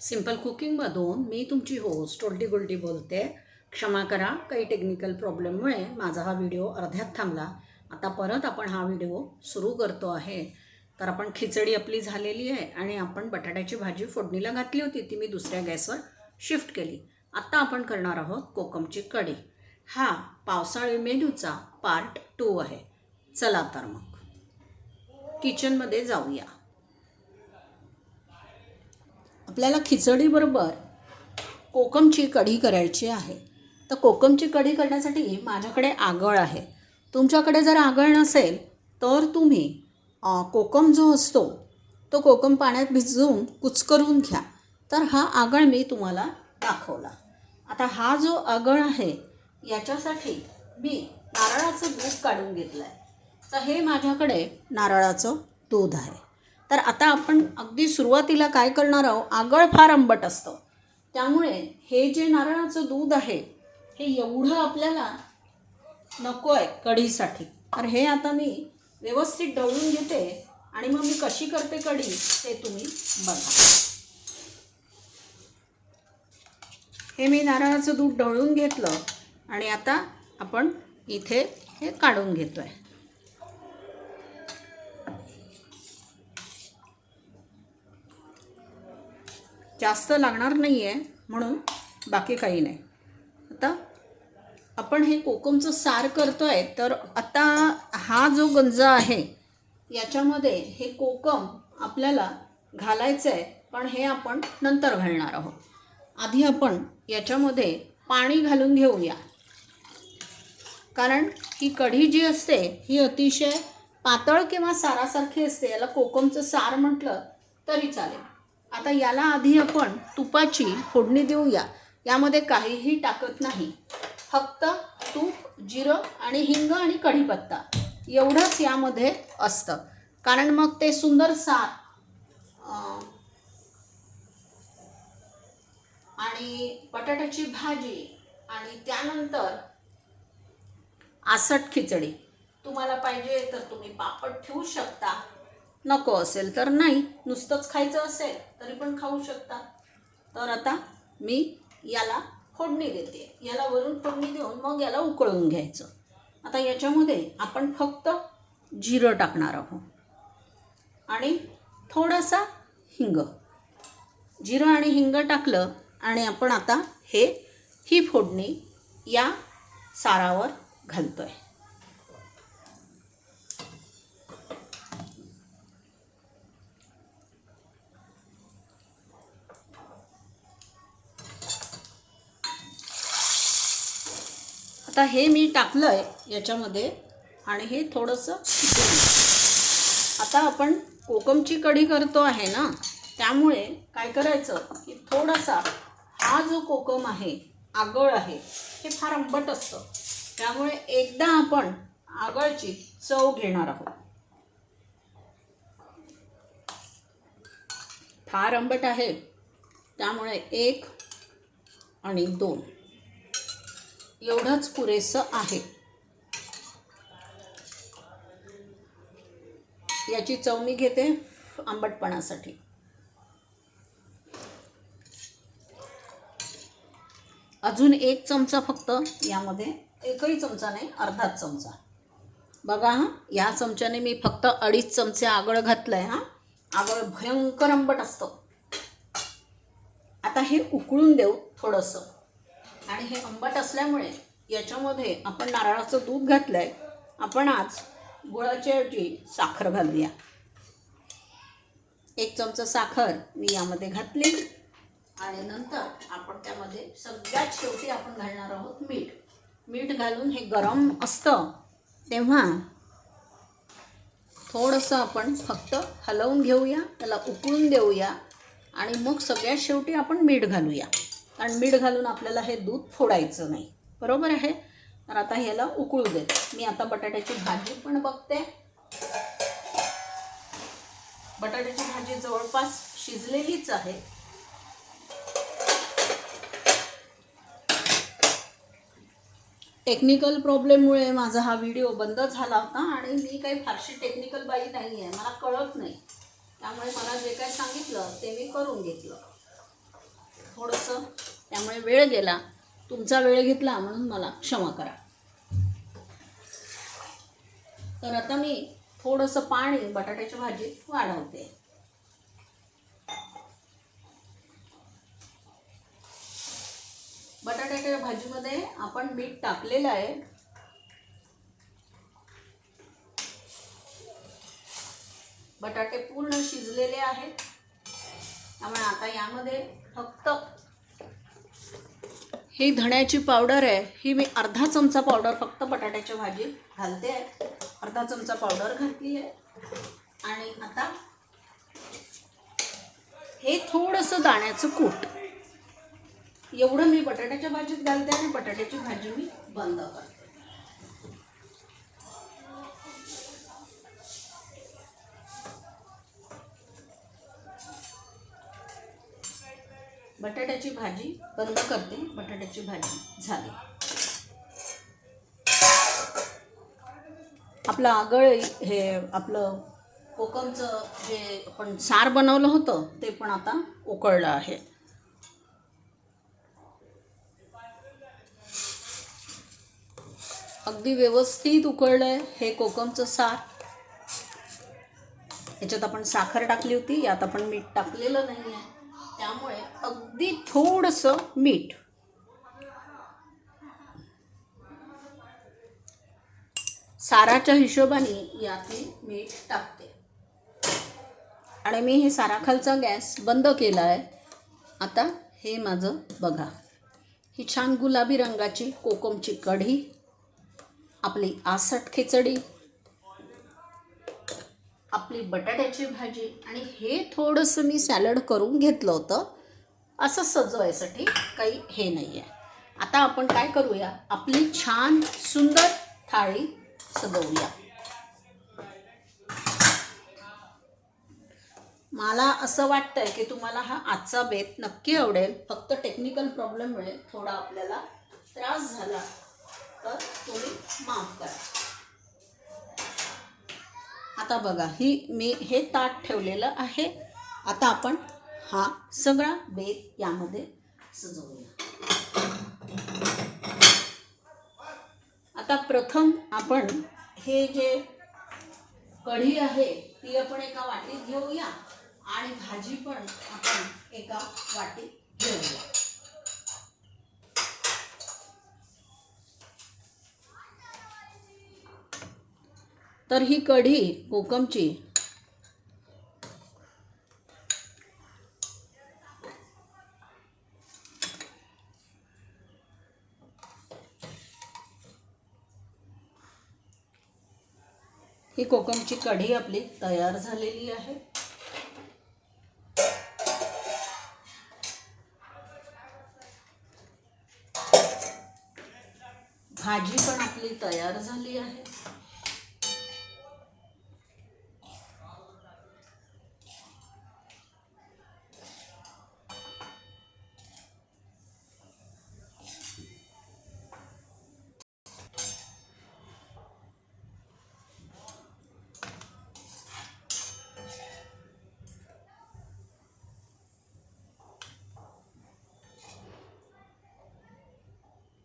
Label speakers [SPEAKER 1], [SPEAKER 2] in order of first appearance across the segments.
[SPEAKER 1] Simple कुकिंगमधून मी तुमची host टोल्टी गोल्टी बोलते. क्षमा करा काही टेक्निकल प्रॉब्लेममुळे माझा हा व्हिडिओ अर्ध्यात थांबला. आता परत आपण हा व्हिडिओ सुरू करतो आहे. तर आपण खिचडी आपली झालेली आहे आणि आपण बटाट्याची भाजी फोडणीला घातली होती ती मी दुसऱ्या गॅसवर शिफ्ट केली. आत्ता आपण करणार आहोत कोकमची कढी. हा पावसाळी मेन्यूचा पार्ट टू आहे. चला तर मग. किचनमध्ये जाऊया. आपल्याला खिचडीबरोबर कोकमची कढी करायची आहे. तर कोकमची कढी करण्यासाठी माझ्याकडे आगळ आहे. तुमच्याकडे जर आगळ नसेल तर तुम्ही कोकम जो असतो तो कोकम पाण्यात भिजवून कुचकरून घ्या. तर हा आगळ मी तुम्हाला दाखवला. आता हा जो आगळ आहे याच्यासाठी मी नारळाचं दूध काढून घेतलं आहे तर हे माझ्याकडे नारळाचं दूध आहे. तर आता आपण अगदी सुरुवातीला काय करणार आहोत? आगळ फार आंबट असतं. त्यामुळे हे जे नारळाचं दूध आहे हे एवढं आपल्याला नको आहे कढीसाठी. तर हे आता मी व्यवस्थित ढवळून घेते आणि मग मी कशी करते कढी ते तुम्ही बघा. हे मी नारळाचं दूध ढवळून घेतलं आणि आता आपण इथे हे काढून घेतो आहे जास्त लागणार नाही आहे म्हणून बाकी काही नाही. आता आपण हे कोकमचं सार करतो आहे तर आता हा जो गंज आहे याच्यामध्ये हे कोकम आपल्याला घालायचं आहे पण हे आपण नंतर घालणार आहोत. आधी आपण याच्यामध्ये पाणी घालून घेऊया. कारण ही कढी जी असते ही अतिशय पातळ किंवा सारासारखी असते याला कोकमचं सार म्हटलं तरी चालेल. आता याला आधी आपण तुपाची फोडणी देऊया. यामध्ये काहीही टाकत नाही. फक्त तूप जिरं आणि हिंग आणि कढीपत्ता. एवढंच यामध्ये असतं. कारण मग ते सुंदर सार आणि बटाट्याची भाजी आणि त्यानंतर आसट खिचडी. तुम्हाला पाहिजे तर तुम्ही पापड ठेवू शकता. नको असेल तर नाही. नुसतंच खायचं असेल तरी पण खाऊ शकता. तर आता मी याला फोडणी देते. याला वरून फोडणी देऊन मग याला उकळून घ्यायचं. आता याच्यामध्ये आपण फक्त जिरं टाकणार आहोत. आणि थोडासा हिंग. जिरं आणि हिंग टाकलं आणि आपण आता हे ही फोडणी या सारावर घालतो आहे आता हे मी टाकलं आहे याच्यामध्ये आणि हे थोडंसं आता आपण कोकमची कढी करतो आहे ना त्यामुळे काय करायचं की थोडासा हा जो कोकम आहे आगळ आहे हे फार आंबट असतं. त्यामुळे एकदा आपण आगळची चव घेणार आहोत. फार आंबट आहे. त्यामुळे एक आणि दोन. एवढंच पुरेसं आहे. याची चव मी घेते आंबटपणासाठी. अजून एक चमचा फक्त यामध्ये एकही चमचा नाही अर्धाच चमचा. बघा हां या चमच्याने मी फक्त अडीच चमचे आगळ घातलं आहे हां. आगळ भयंकर आंबट असतं. आता हे उकळून देऊ थोडंसं. आणि हे आंबट असल्यामुळे याच्यामध्ये आपण नारळाचं दूध घातलं आहे आपण आज गुळाच्या ऐवजी साखर घालूया. एक चमचा साखर मी यामध्ये घातली आणि नंतर आपण त्यामध्ये सगळ्यात शेवटी आपण घालणार आहोत मीठ. मीठ घालून हे गरम असतं तेव्हा थोडंसं आपण फक्त हलवून घेऊया त्याला उकळून देऊया आणि मग सगळ्यात शेवटी आपण मीठ घालूया. कारण मीठ घालून आपल्याला हे दूध फोडायचं नाही. बरोबर आहे? तर आता ह्याला उकळू देत मी आता बटाट्याची भाजी पण बघते. बटाट्याची भाजी जवळपास शिजलेलीच आहे. टेक्निकल प्रॉब्लेममुळे माझा हा व्हिडिओ बंद झाला होता आणि मी काही फारशी टेक्निकल बाई नाही आहे मला कळत नाही. त्यामुळे मला जे काही सांगितलं ते मी करून घेतलं. थोडंसं. त्यामुळे वेळ गेला. तुमचा वेळ घेतला म्हणून मला क्षमा करा. तर आता मी थोडंसं पाणी बटाट्याच्या भाजीत वाढवते. बटाट्याच्या भाजीमध्ये आपण मीठ टाकलेलं आहे. बटाटे पूर्ण शिजलेले आहेत. त्यामुळे आता यामध्ये फक्त ही धण्याची पावडर आहे. ही मी अर्धा चमचा पावडर फक्त बटाट्याच्या भाजीत घालते. आहे अर्धा चमचा पावडर घातली आहे. आणि आता हे थोडंसं दाण्याचं कूट. एवढं मी बटाट्याच्या भाजीत घालते आणि बटाट्याची भाजी मी बंद करते. बटाट्याची भाजी बंद करते. बटाट्याची भाजी झाली. आपलं आगळ हे आपलं कोकमचं जे आपण सार बनवलं होतं ते पण आता उकळलं आहे. अगदी व्यवस्थित उकळलं आहे हे कोकमचं सार. याच्यात आपण साखर टाकली होती यात आपण मीठ टाकलेलं नाही आहे त्यामुळे अगदी थोडंसं मीठ. साराच्या हिशोबाने यातली मीठ टाकते. आणि मी हे साराखालचा गॅस बंद केला आहे आता हे माझं बघा. ही छान गुलाबी रंगाची कोकमची कढी आपली आसट खिचडी आपली बटाट्याची भाजी आणि हे थोडंसं मी सॅलड करून घेतलं होतं. असं सजवायसाठी काही हे नाही आहे आता आपण काय करूया? आपली छान सुंदर थाळी सजवूया. मला असं वाटतंय की तुम्हाला हा आजचा बेत नक्की आवडेल. फक्त टेक्निकल प्रॉब्लेममुळे थोडा आपल्याला त्रास झाला तर तुम्ही माफ करा. आता बघा ही मी हे ताट ठेवलेलं आहे. आता आपण हा सगळा बेत यामध्ये सजवूया. आता प्रथम आपण हे जे कढी आहे ती आपण एका वाटीत घेऊया आणि भाजी पण आपण एका वाटीत घेऊया. तर ही कढी कोकमची. ही कोकमची कढी आपली तयार झालेली आहे. भाजी पण आपली तयार झाली आहे.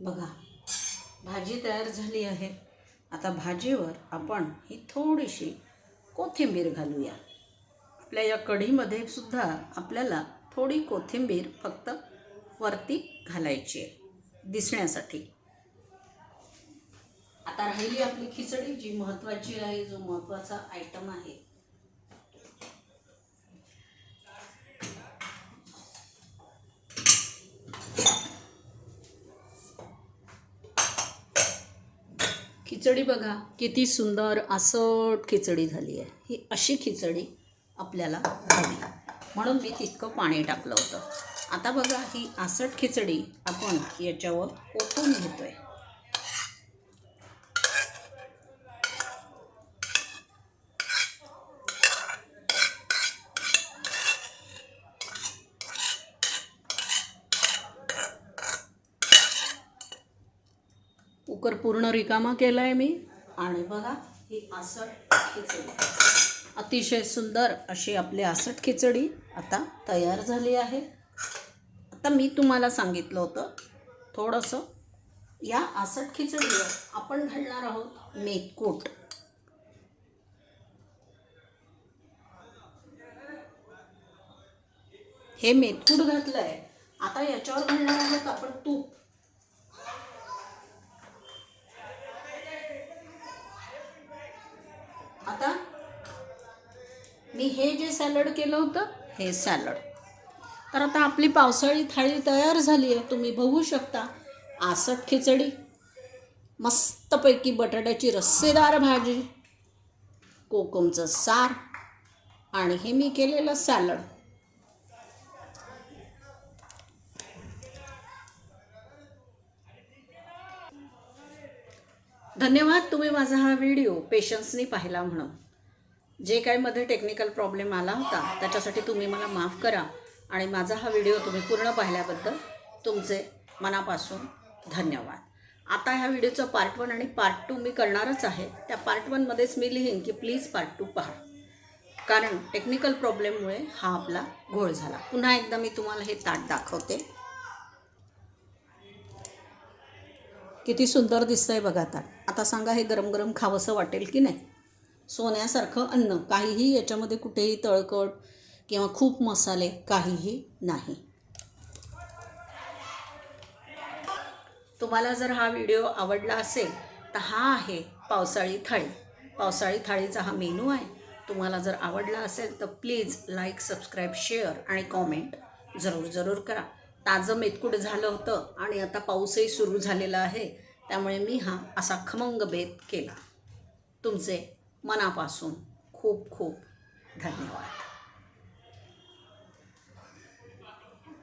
[SPEAKER 1] बघा भाजी तयार झाली आहे. आता भाजीवर आपण ही थोडीशी कोथिंबीर घालूया. आपल्या या कढीमध्ये सुद्धा आपल्याला थोडी कोथिंबीर फक्त वरती घालायची आहे दिसण्यासाठी. आता राहिली आपली खिचडी जी महत्त्वाची आहे जो महत्त्वाचा आयटम आहे खिचडी बघा किती सुंदर आसट खिचडी झाली आहे. ही अशी खिचडी आपल्याला हवी. म्हणून मी तितकं पाणी टाकलं होतं. आता बघा ही आसट खिचडी आपण याच्यावर ओतून घेतोय. कुकर पूर्ण रिकामा केला आहे मी. आणि बघा ही आसट खिचडी. अतिशय सुंदर अशी आपली आसट खिचडी आता तयार झाली आहे. आता मी तुम्हाला सांगितलं होतं थोडंसं या आसट खिचडीवर आपण घालणार आहोत मेथकूट हे मेथकूट घातलंय. आता याच्यावर घालणार आहोत आपण तूप आता मी हे जे सॅलड केलं होतं हे सॅलड तर आता आपली पावसाळी थाळी तयार झाली आहे तुम्ही बघू शकता. आसट खिचडी मस्तपैकी बटाट्याची रस्सेदार भाजी कोकमचं सार आणि हे मी केलेलं सॅलड धन्यवाद तुम्ही माझा हा व्हिडिओ पेशन्सनी पाहिला म्हणून. जे काही मध्ये टेक्निकल प्रॉब्लेम आला होता त्याच्यासाठी तुम्ही मला माफ करा. आणि माझा हा व्हिडिओ तुम्ही पूर्ण पाहिल्याबद्दल तुमचे मनापासून धन्यवाद. आता ह्या व्हिडिओचं पार्ट वन आणि पार्ट टू मी करणारच आहे. त्या पार्ट वनमध्येच मी लिहीन की प्लीज पार्ट टू पहा. कारण टेक्निकल प्रॉब्लेममुळे हा आपला घोळ झाला. पुन्हा एकदा मी तुम्हाला हे ताट दाखवते. किती सुंदर दिसतंय बघा ताट. आता सांगा हे गरम गरम खावंसं वाटेल की नाही? सोन्यासारखं अन्न. काहीही याच्यामध्ये कुठेही तळकट किंवा खूप मसाले काहीही नाही. तुम्हाला जर हा व्हिडिओ आवडला असेल तर हा आहे पावसाळी थाळी. पावसाळी थाळीचा हा मेनू आहे. तुम्हाला जर आवडला असेल तर प्लीज लाईक सबस्क्राईब शेअर आणि कॉमेंट जरूर जरूर करा. ताजं मेतकूट झालं होतं आणि आता पाऊसही सुरू झालेला आहे त्यामुळे मी हा असा खमंग बेत केला. तुमचे मनापासून खूप खूप धन्यवाद.